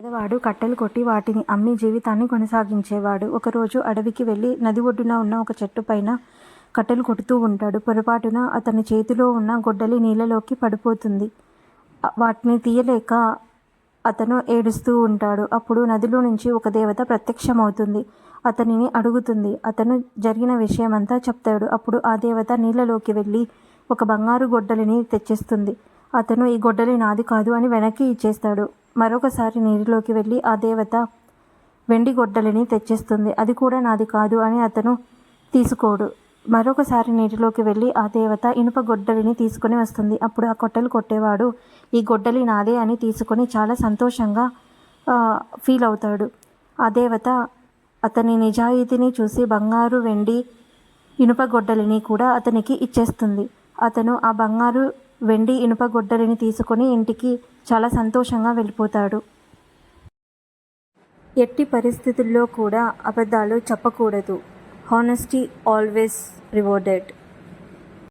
పేదవాడు కట్టెలు కొట్టి వాటిని అమ్మి జీవితాన్ని కొనసాగించేవాడు. ఒకరోజు అడవికి వెళ్ళి నది ఒడ్డున ఉన్న ఒక చెట్టు పైన కట్టెలు కొడుతూ ఉంటాడు. పొరపాటున అతని చేతిలో ఉన్న గొడ్డలి నీళ్ళలోకి పడిపోతుంది. వాటిని తీయలేక అతను ఏడుస్తూ ఉంటాడు. అప్పుడు నదిలో నుంచి ఒక దేవత ప్రత్యక్షమవుతుంది. అతనిని అడుగుతుంది. అతను జరిగిన విషయమంతా చెప్తాడు. అప్పుడు ఆ దేవత నీళ్ళలోకి వెళ్ళి ఒక బంగారు గొడ్డలిని తెచ్చిస్తుంది. అతను ఈ గొడ్డలి నాది కాదు అని వెనక్కి ఇచ్చేస్తాడు. మరొకసారి నీటిలోకి వెళ్ళి ఆ దేవత వెండి గొడ్డలిని తెచ్చిస్తుంది. అది కూడా నాది కాదు అని అతను తీసుకోడు. మరొకసారి నీటిలోకి వెళ్ళి ఆ దేవత ఇనుప గొడ్డలిని తీసుకొని వస్తుంది. అప్పుడు ఆ కొట్టెలు కొట్టేవాడు ఈ గొడ్డలి నాదే అని తీసుకొని చాలా సంతోషంగా ఫీల్ అవుతాడు. ఆ దేవత అతని నిజాయితీని చూసి బంగారు వెండి ఇనుప గొడ్డలిని కూడా అతనికి ఇచ్చేస్తుంది. అతను ఆ బంగారు వెండి ఇనుప గొడ్డలిని తీసుకొని ఇంటికి చాలా సంతోషంగా వెళ్ళిపోతాడు. ఎట్టి పరిస్థితుల్లో కూడా అబద్ధాలు చెప్పకూడదు. Honesty always rewarded